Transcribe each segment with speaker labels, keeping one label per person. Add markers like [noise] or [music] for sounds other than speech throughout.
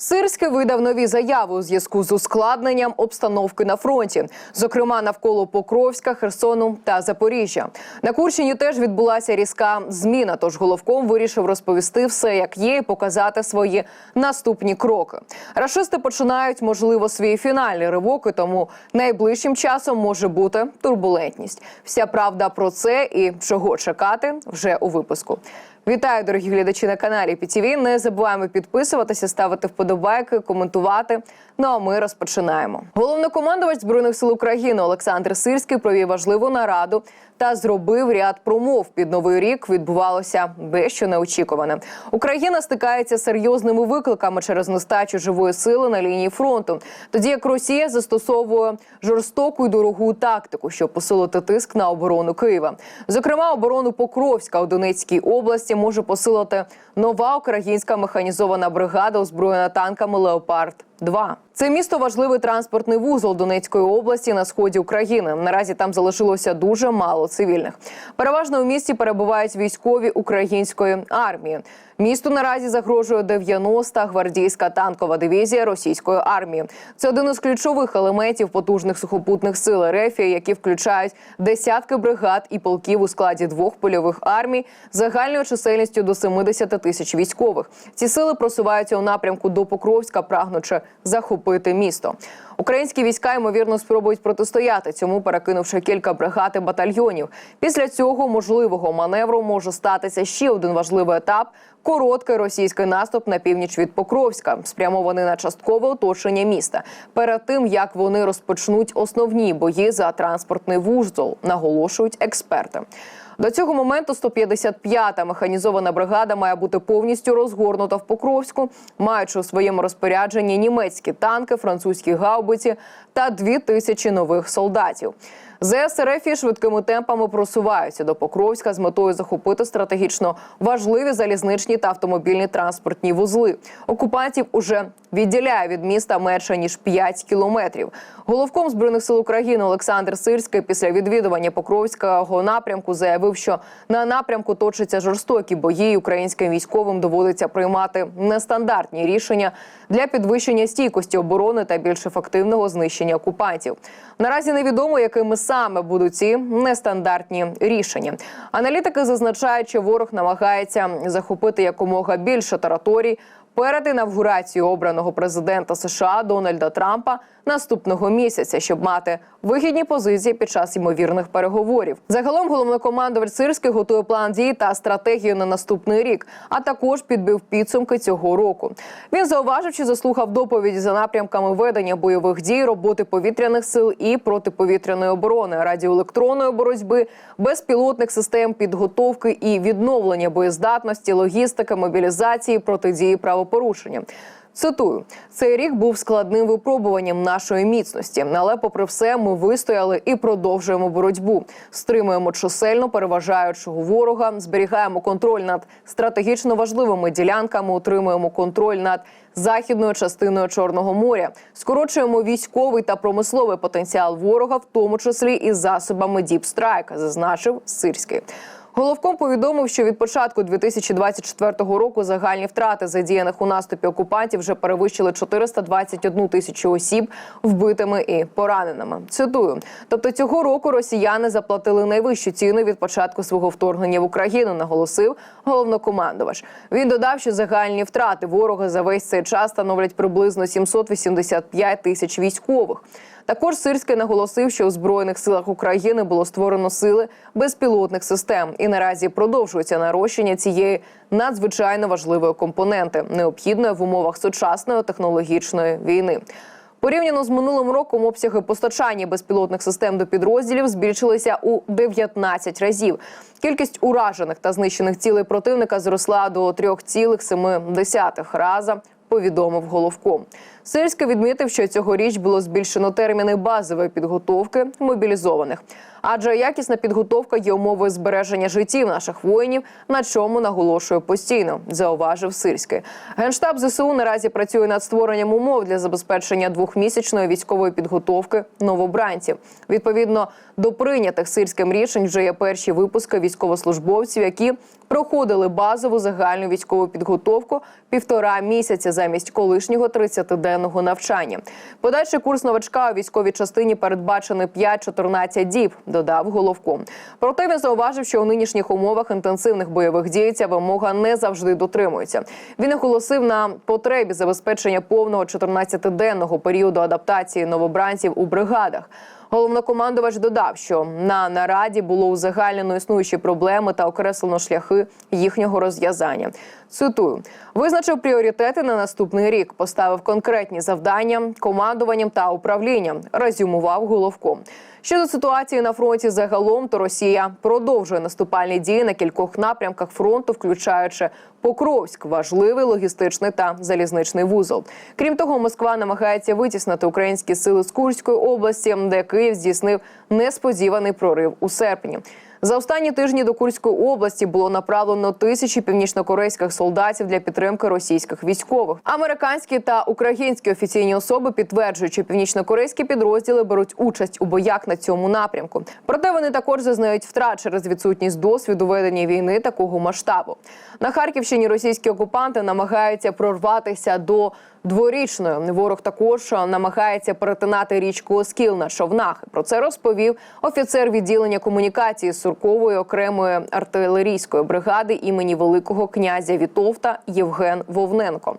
Speaker 1: Сирський видав нові заяви у зв'язку з ускладненням обстановки на фронті, зокрема навколо Покровська, Херсону та Запоріжжя. На Курщині теж відбулася різка зміна. Тож головком вирішив розповісти все, як є, і показати свої наступні кроки. Рашисти починають, можливо, свій фінальний ривок, і тому найближчим часом може бути турбулентність. Вся правда про це і чого чекати вже у випуску. Вітаю, дорогі глядачі на каналі ПІТІВІ. Не забуваємо підписуватися, ставити вподобайки, коментувати. Ну а ми розпочинаємо. Головнокомандувач збройних сил України Олександр Сирський провів важливу нараду та зробив ряд промов. Під новий рік відбувалося дещо неочікуване. Україна стикається з серйозними викликами через нестачу живої сили на лінії фронту. Тоді як Росія застосовує жорстоку і дорогу тактику, щоб посилити тиск на оборону Києва. Зокрема, оборону Покровська у Донецькій області може посилити нова українська механізована бригада, озброєна танками Леопард. 2 це місто важливий транспортний вузол Донецької області на сході України. Наразі там залишилося дуже мало цивільних. Переважно у місті перебувають військові української армії. Місту наразі загрожує 90-та гвардійська танкова дивізія російської армії. Це один із ключових елементів потужних сухопутних сил РФ, які включають десятки бригад і полків у складі двох польових армій загальною чисельністю до 70 тисяч військових. Ці сили просуваються у напрямку до Покровська, прагнучи захопити місто. Українські війська ймовірно спробують протистояти цьому, перекинувши кілька бригад і батальйонів. Після цього можливого маневру може статися ще один важливий етап. Короткий російський наступ на північ від Покровська, спрямований на часткове оточення міста. Перед тим як вони розпочнуть основні бої за транспортний вузол, наголошують експерти. До цього моменту 155-та механізована бригада має бути повністю розгорнута в Покровську, маючи у своєму розпорядженні німецькі танки, французькі гаубиці та дві тисячі нових солдатів. ЗС РФ швидкими темпами просуваються до Покровська з метою захопити стратегічно важливі залізничні та автомобільні транспортні вузли. Окупантів уже відділяє від міста менше ніж 5 кілометрів. Головком збройних сил України Олександр Сирський після відвідування Покровського напрямку заявив, що на напрямку точаться жорстокі бої. і Українським військовим доводиться приймати нестандартні рішення для підвищення стійкості оборони та більш ефективного знищення окупантів. Наразі невідомо, якими саме будуть ці нестандартні рішення. Аналітики зазначають, що ворог намагається захопити якомога більше територій перед інавгурацією обраного президента США Дональда Трампа наступного місяця, щоб мати вигідні позиції під час ймовірних переговорів. Загалом головнокомандувач Сирський готує план дій та стратегію на наступний рік, а також підбив підсумки цього року. Він зауважив, що заслухав доповіді за напрямками ведення бойових дій, роботи повітряних сил і протиповітряної оборони, радіоелектронної боротьби, безпілотних систем підготовки і відновлення боєздатності, логістики, мобілізації, протидії правопорушенням. Цитую, цей рік був складним випробуванням нашої міцності, але, попри все, ми вистояли і продовжуємо боротьбу. Стримуємо чисельно переважаючого ворога, зберігаємо контроль над стратегічно важливими ділянками, утримуємо контроль над західною частиною Чорного моря, скорочуємо військовий та промисловий потенціал ворога, в тому числі і засобами діпстрайка, зазначив Сирський. Головком повідомив, що від початку 2024 року загальні втрати задіяних у наступі окупантів вже перевищили 421 тисячу осіб вбитими і пораненими. Цитую, тобто цього року росіяни заплатили найвищу ціну від початку свого вторгнення в Україну. Наголосив головнокомандувач. Він додав, що загальні втрати ворога за весь цей час становлять приблизно 785 тисяч військових. Також Сирський наголосив, що у збройних силах України було створено сили безпілотних систем, і наразі продовжується нарощення цієї надзвичайно важливої компоненти, необхідної в умовах сучасної технологічної війни. Порівняно з минулим роком обсяги постачання безпілотних систем до підрозділів збільшилися у 19 разів. Кількість уражених та знищених цілей противника зросла до 3,7 раза. Повідомив головком. Сирський відмітив, що цьогоріч було збільшено терміни базової підготовки мобілізованих. Адже якісна підготовка є умовою збереження життів наших воїнів, на чому наголошує постійно, зауважив Сирський. Генштаб ЗСУ наразі працює над створенням умов для забезпечення двохмісячної військової підготовки новобранців. Відповідно до прийнятих сирським рішень, вже є перші випуски військовослужбовців, які проходили базову загальну військову підготовку півтора місяця замість колишнього 30-денного навчання. Подальший курс новачка у військовій частині передбачений 5-14 діб, додав головком. Проте він зауважив, що у нинішніх умовах інтенсивних бойових дій ця вимога не завжди дотримується. Він наголосив на потребі забезпечення повного 14-денного періоду адаптації новобранців у бригадах. Головнокомандувач додав, що на нараді було узагальнено існуючі проблеми та окреслено шляхи їхнього розв'язання. Цитую, визначив пріоритети на наступний рік, поставив конкретні завдання командуванням та управлінням. Резюмував головком. Щодо ситуації на фронті загалом, то Росія продовжує наступальні дії на кількох напрямках фронту, включаючи Покровськ, важливий логістичний та залізничний вузол. Крім того, Москва намагається витіснити українські сили з Курської області, де Київ здійснив несподіваний прорив у серпні. За останні тижні до Курської області було направлено тисячі північнокорейських солдатів для підтримки російських військових. Американські та українські офіційні особи підтверджують, що північнокорейські підрозділи беруть участь у боях на цьому напрямку. Проте вони також зазнають втрат через відсутність досвіду ведення війни такого масштабу. На Харківщині російські окупанти намагаються прорватися до дворічної. Ворог також намагається перетинати річку Оскіл на човнах. Про це розповів офіцер відділення комунікації Суркової окремої артилерійської бригади імені Великого князя Вітовта Євген Вовненко.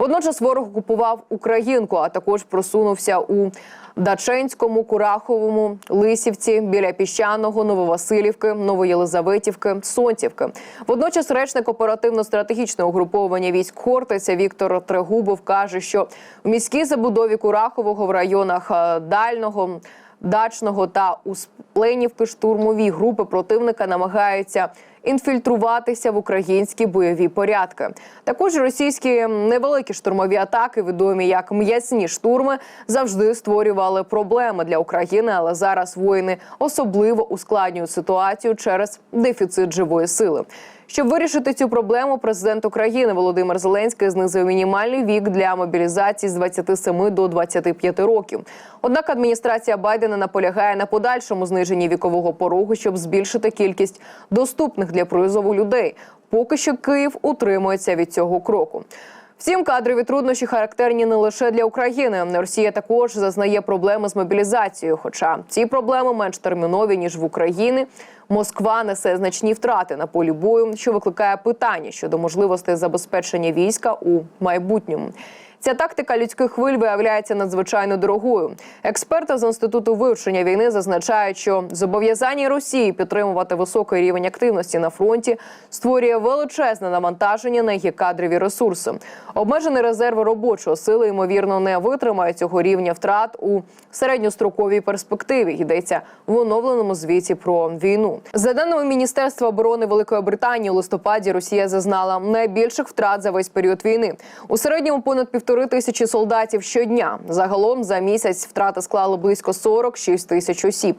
Speaker 1: Водночас ворог окупував Українку, а також просунувся у Даченському, Кураховому, Лисівці, біля Піщаного, Нововасилівки, Новоєлизаветівки, Сонтівки. Водночас речник оперативно-стратегічного угруповання військ Хортиця Віктор Трегубов каже, що в міській забудові Курахового в районах е, Дального. Дачного та Успленівки штурмові групи противника намагаються інфільтруватися в українські бойові порядки. Також російські невеликі штурмові атаки, відомі як м'ясні штурми, завжди створювали проблеми для України, але зараз воїни особливо ускладнюють ситуацію через дефіцит живої сили. Щоб вирішити цю проблему, президент України Володимир Зеленський знизив мінімальний вік для мобілізації з 27 до 25 років. Однак адміністрація Байдена наполягає на подальшому зниженні вікового порогу, щоб збільшити кількість доступних для проїзову людей. Поки що Київ утримується від цього кроку. Всім кадрові труднощі характерні не лише для України. Росія також зазнає проблеми з мобілізацією. Хоча ці проблеми менш термінові ніж в Україні. Москва несе значні втрати на полі бою, що викликає питання щодо можливостей забезпечення війська у майбутньому. Ця тактика людських хвиль виявляється надзвичайно дорогою. Експерти з інституту вивчення війни зазначають, що зобов'язання Росії підтримувати високий рівень активності на фронті створює величезне навантаження на її кадрові ресурси. Обмежений резерв робочої сили ймовірно не витримає цього рівня втрат у середньостроковій перспективі. Йдеться в оновленому звіті про війну. За даними Міністерства оборони Великої Британії, у листопаді Росія зазнала найбільших втрат за весь період війни. У середньому понад півтори тисячі солдатів щодня. Загалом за місяць втрати склали близько 46 тисяч осіб.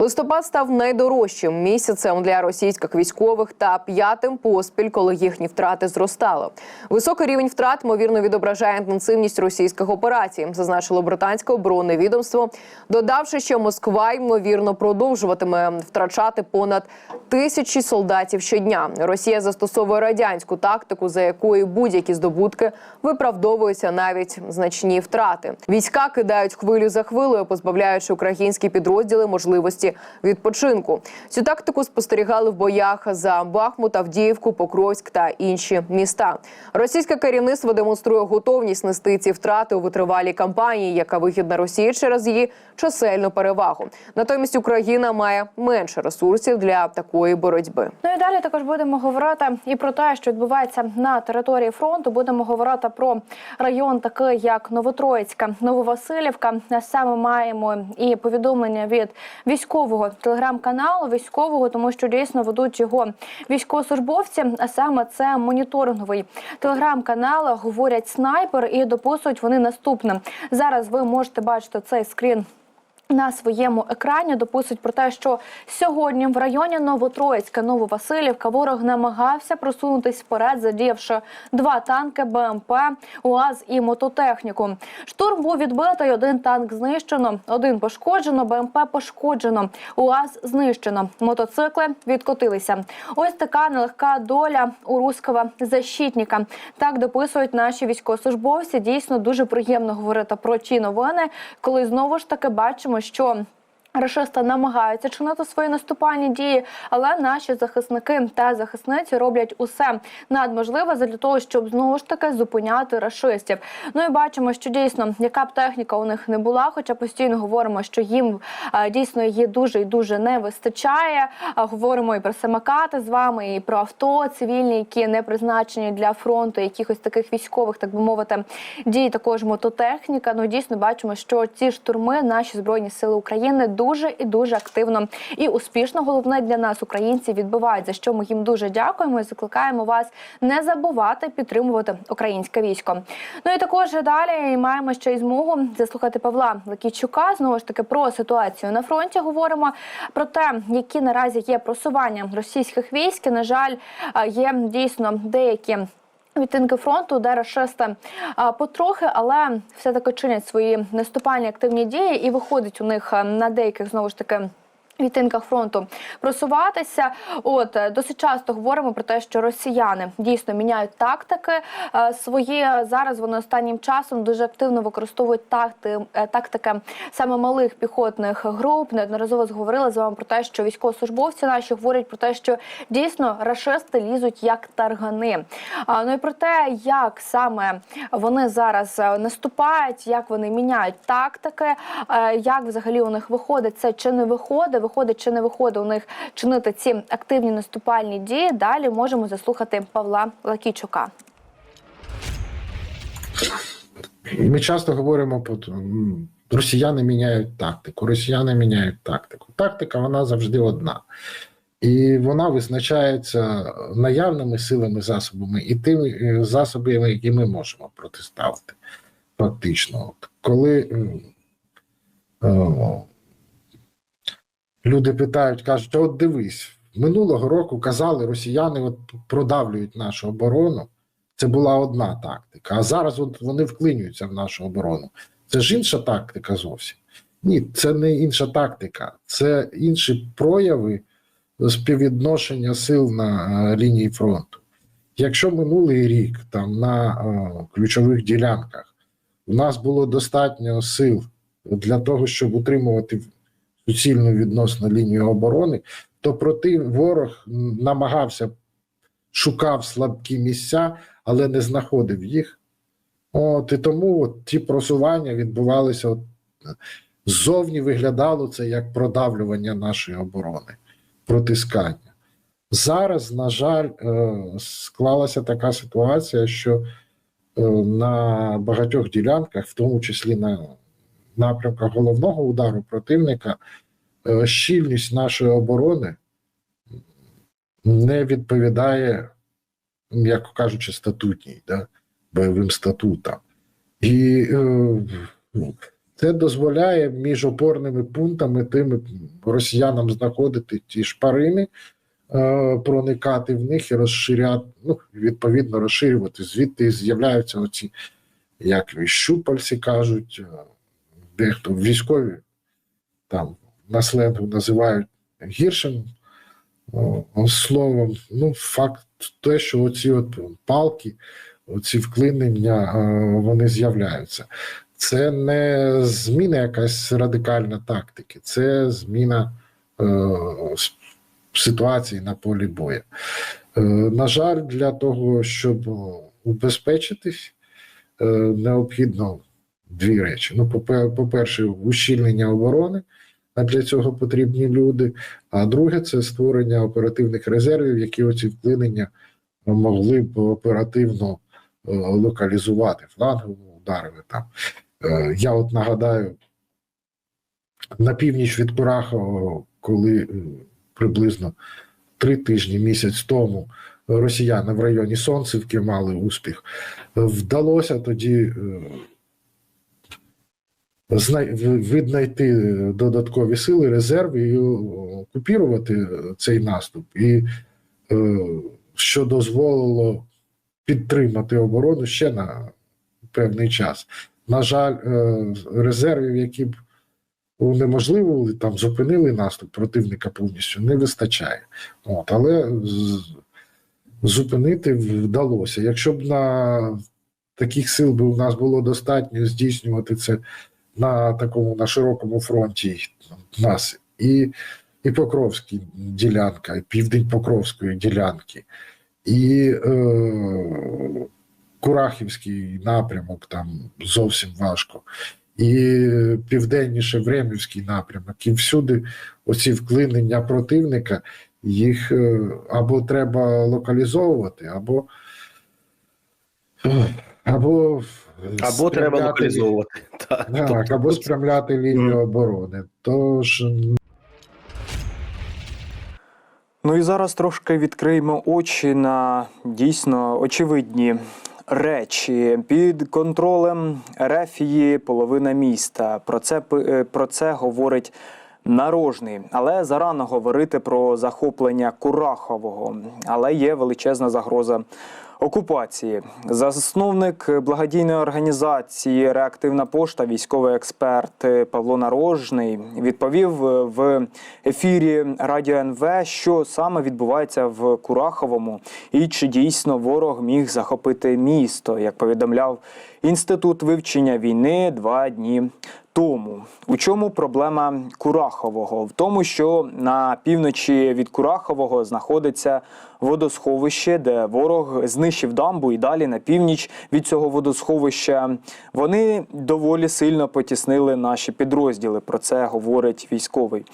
Speaker 1: Листопад став найдорожчим місяцем для російських військових та п'ятим поспіль, коли їхні втрати зростали. Високий рівень втрат ймовірно відображає інтенсивність російських операцій, зазначило британське оборонне відомство, додавши, що Москва ймовірно продовжуватиме втрачати понад тисячі солдатів щодня. Росія застосовує радянську тактику, за якою будь-які здобутки виправдовуються навіть значні втрати. Війська кидають хвилю за хвилею, позбавляючи українські підрозділи можливості відпочинку. Цю тактику спостерігали в боях за Бахмут, Авдіївку, Покровськ та інші міста. Російське керівництво демонструє готовність нести ці втрати у витривалій кампанії, яка вигідна Росії через її чисельну перевагу. Натомість Україна має менше ресурсів для такої боротьби.
Speaker 2: Ну і далі також будемо говорити і про те, що відбувається на території фронту. Будемо говорити про район, такий як Новотроїцька, Нововасилівка. Саме маємо і повідомлення від військових військового телеграм-каналу, військового, тому що дійсно ведуть його військовослужбовці. А саме це моніторинговий телеграм-канал. Говорять снайпер і дописують вони наступне. Зараз ви можете бачити цей скрін. На своєму екрані дописують про те, що сьогодні в районі Новотроїцька, Нововасилівка ворог намагався просунутись вперед, задіявши два танки БМП, УАЗ і мототехніку. Штурм був відбитий. Один танк знищено, один пошкоджено, БМП пошкоджено, УАЗ знищено. Мотоцикли відкотилися. Ось така нелегка доля у руского защитника. Так дописують наші військовослужбовці. Дійсно дуже приємно говорити про ті новини, коли знову ж таки бачимо, що. Рашисти намагаються чинити свої наступальні дії, але наші захисники та захисниці роблять усе надможливе для того, щоб знову ж таки зупиняти рашистів. Ну і бачимо, що дійсно яка б техніка у них не була, хоча постійно говоримо, що їм е, дійсно її дуже і дуже не вистачає. Говоримо і про самокати з вами, і про авто цивільні, які не призначені для фронту, якихось таких військових, так би мовити, дій також мототехніка. Ну дійсно бачимо, що ці штурми наші збройні сили України дуже і дуже активно і успішно. Головне для нас, українців, відбивають за що ми їм дуже дякуємо і закликаємо вас не забувати підтримувати українське військо. Ну і також далі маємо ще й змогу заслухати Павла Лакійчука. Знову ж таки про ситуацію на фронті говоримо про те, які наразі є просування російських військ. На жаль, е, є дійсно деякі. Відтинки фронту, де рашисти потрохи, але все таки чинять свої наступальні активні дії, і виходить у них на деяких знову ж таки. Відтинках фронту просуватися, от е, досить часто говоримо про те, що росіяни дійсно міняють тактики е, свої зараз. Вони останнім часом дуже активно використовують такти, е, тактики саме малих піхотних груп. Неодноразово зговорили з вами про те, що військовослужбовці наші говорять про те, що дійсно рашисти лізуть як таргани. Ну і про те, як саме вони зараз наступають, як вони міняють тактики, як взагалі у них виходить це чи не виходить, виходить чи не виходить у них чинити ці активні наступальні дії. Далі можемо заслухати Павла Лакійчука.
Speaker 3: Ми часто говоримо про росіяни міняють тактику, росіяни міняють тактику. Тактика вона завжди одна. І вона визначається наявними силами, засобами і тими е, засобами, які ми можемо протиставити. Фактично, коли е, люди питають, кажуть: от дивись, минулого року казали, росіяни от продавлюють нашу оборону. Це була одна тактика. А зараз от вони вклинюються в нашу оборону. Це ж інша тактика зовсім. Ні, це не інша тактика, це інші прояви співвідношення сил на е, лінії фронту. Якщо минулий рік там на е, ключових ділянках у нас було достатньо сил для того, щоб утримувати суцільну відносно лінію оборони, то проти ворог намагався шукав слабкі місця, але не знаходив їх. От і тому от ті просування відбувалися от, ззовні виглядало це як продавлювання нашої оборони, протискання. Зараз, на жаль, е, склалася така ситуація, що е, на багатьох ділянках, в тому числі на напрямках головного удару противника, е, щільність нашої оборони не відповідає, м'яко кажучи, статутній, да, бойовим статутам. І е, ну, це дозволяє між опорними пунктами тим росіянам знаходити ті шпарини, е, проникати в них і розширяти, ну, відповідно, розширювати. Звідти з'являються оці, як щупальці кажуть, дехто військові там на сленгу називають гіршим о, словом, ну, факт те, що оці от палки, оці вклинення, е, вони з'являються. Це не зміна якась радикальна тактики, це зміна е, ситуації на полі бою. Е, на жаль, для того, щоб убезпечитись, е, необхідно дві речі. Ну, попе- по-перше, ущільнення оборони, а для цього потрібні люди. А друге це створення оперативних резервів, які оці вклинення могли б оперативно е, локалізувати фланговими ударами. Там. Е, Я от нагадаю, на північ від Курахового коли е, приблизно три тижні, місяць тому росіяни в районі Сонцевки мали успіх, вдалося тоді віднайти додаткові сили, резерви і окупірувати цей наступ. І е, що дозволило підтримати оборону ще на певний час. На жаль, е, резервів, які б унеможливили, там зупинили наступ противника повністю, не вистачає. От, але зупинити вдалося. Якщо б на таких сил би у нас було достатньо здійснювати це на такому на широкому фронті нас і, і Покровський ділянка, і південь Покровської ділянки, і е, Курахівський напрямок там зовсім важко. І південніше Времівський напрямок, і всюди оці вклинення противника, їх е, або треба локалізовувати, або або,
Speaker 4: Або треба локалізовувати. [laughs] Так,
Speaker 3: Так,
Speaker 4: тобто
Speaker 3: або спрямляти лінію оборони. Тож
Speaker 5: Ну і зараз трошки відкриємо очі на дійсно очевидні речі під контролем Рефії половина міста. Про це е, про це говорить. Нарожний, але зарано говорити про захоплення Курахового, але є величезна загроза окупації. Засновник благодійної організації Реактивна пошта, військовий експерт Павло Нарожний відповів в ефірі Радіо НВ, що саме відбувається в Кураховому, і чи дійсно ворог міг захопити місто, як повідомляв інститут вивчення війни два дні. Тому у чому проблема Курахового? В тому, що на півночі від Курахового знаходиться водосховище, де ворог знищив дамбу, і далі на північ від цього водосховища вони доволі сильно потіснили наші підрозділи. Про це говорить військовий.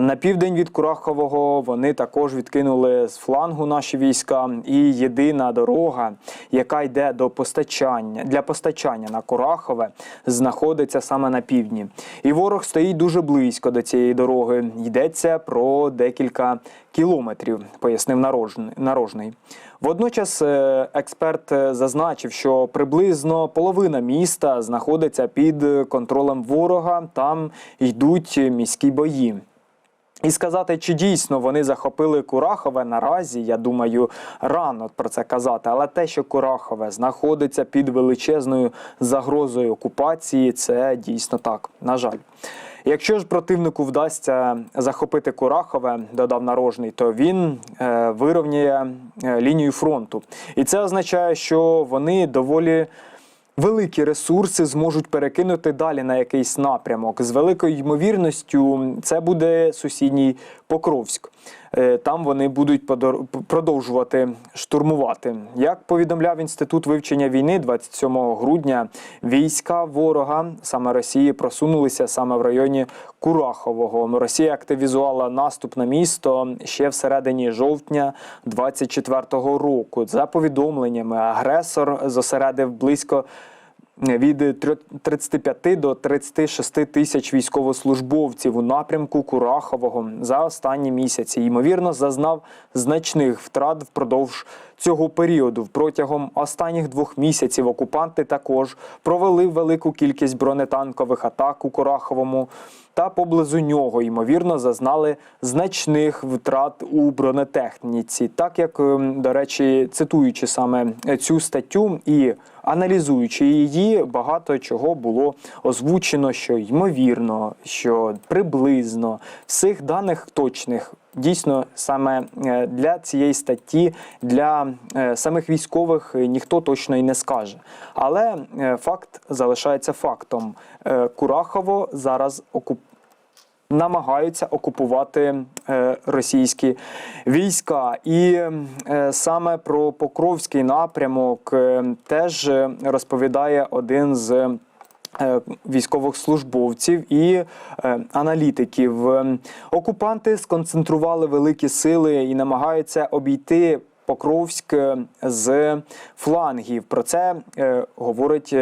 Speaker 5: На південь від Курахового вони також відкинули з флангу наші війська. І єдина дорога, яка йде до постачання для постачання на Курахове, знаходиться саме на півдні. І ворог стоїть дуже близько до цієї дороги. Йдеться про декілька кілометрів, пояснив Нарожний-. Водночас е, експерт е, зазначив, що приблизно половина міста знаходиться під контролем ворога. Там йдуть міські бої. І сказати, чи дійсно вони захопили Курахове наразі, я думаю, рано про це казати. Але те, що Курахове знаходиться під величезною загрозою окупації, це дійсно так. На жаль. Якщо ж противнику вдасться захопити Курахове, додав нарожний, то він е, вирівняє е, лінію фронту. І це означає, що вони доволі великі ресурси зможуть перекинути далі на якийсь напрямок. З великою ймовірністю це буде сусідній Покровськ. Е, Там вони будуть продовжувати штурмувати. Як повідомляв інститут вивчення війни 27 грудня, війська ворога саме Росії просунулися саме в районі Курахового. Росія активізувала наступ на місто ще всередині жовтня 24-го року. За повідомленнями, агресор зосередив близько від трьо- 35 до 36 тисяч військовослужбовців у напрямку Курахового за останні місяці. Ймовірно, зазнав значних втрат впродовж цього періоду. Протягом останніх двох місяців окупанти також провели велику кількість бронетанкових атак у Кураховому. Та поблизу нього, ймовірно, зазнали значних втрат у бронетехніці. Так як, ем, до речі, цитуючи саме цю статтю і аналізуючи її, багато чого було озвучено, що ймовірно, що приблизно всіх даних точних. Дійсно, саме е, для цієї статті, для е, самих військових е, ніхто точно і не скаже. Але факт залишається фактом. Курахово зараз окуп намагаються окупувати російські війська. І саме про Покровський напрямок теж розповідає один з. Е, Військових службовців і е, аналітиків окупанти сконцентрували великі сили і намагаються обійти Покровськ е, з флангів. Про це говорить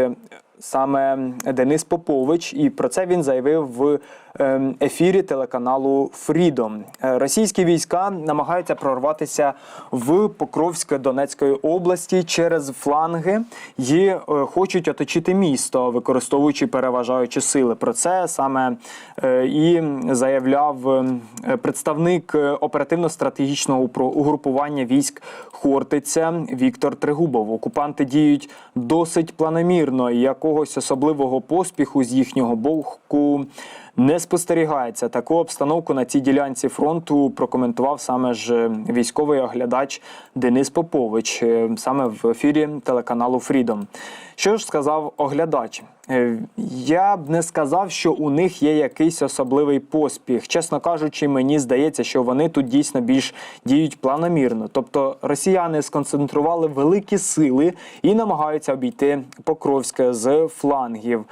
Speaker 5: саме Денис Попович, і про це він заявив в ефірі телеканалу Freedom. Е, Російські війська намагаються прорватися в Покровськ Донецької області через фланги і е, хочуть оточити місто, використовуючи переважаючі сили. Про це саме е, і заявляв представник оперативно-стратегічного угрупування військ Хортиця Віктор Тригубов. Окупанти діють досить планомірно, і якогось особливого поспіху з їхнього боку не спостерігається. Таку обстановку на цій ділянці фронту прокоментував саме ж військовий оглядач Денис Попович, е, саме в ефірі телеканалу Freedom. Що ж сказав оглядач? Е, Я б не сказав, що у них є якийсь особливий поспіх. Чесно кажучи, мені здається, що вони тут дійсно більш діють планомірно. Тобто росіяни сконцентрували великі сили і намагаються обійти Покровське з флангів.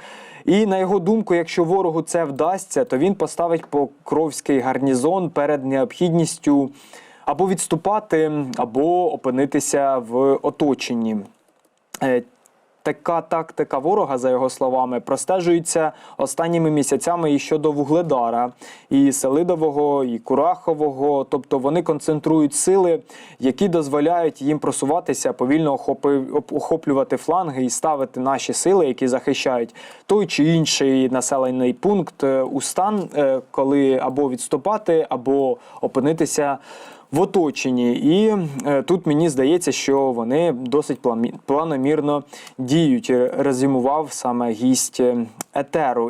Speaker 5: І на його думку, якщо ворогу це вдасться, то він поставить Покровський гарнізон перед необхідністю або відступати, або опинитися в оточенні. Така тактика ворога, за його словами, простежується останніми місяцями і щодо Вугледара, і Селидового, і Курахового. Тобто вони концентрують сили, які дозволяють їм просуватися, повільно охоплювати фланги і ставити наші сили, які захищають той чи інший населений пункт е, у стан, е, коли або відступати, або опинитися в оточенні. І е, тут мені здається, що вони досить планомірно діють. Резюмував саме гість е, етеру.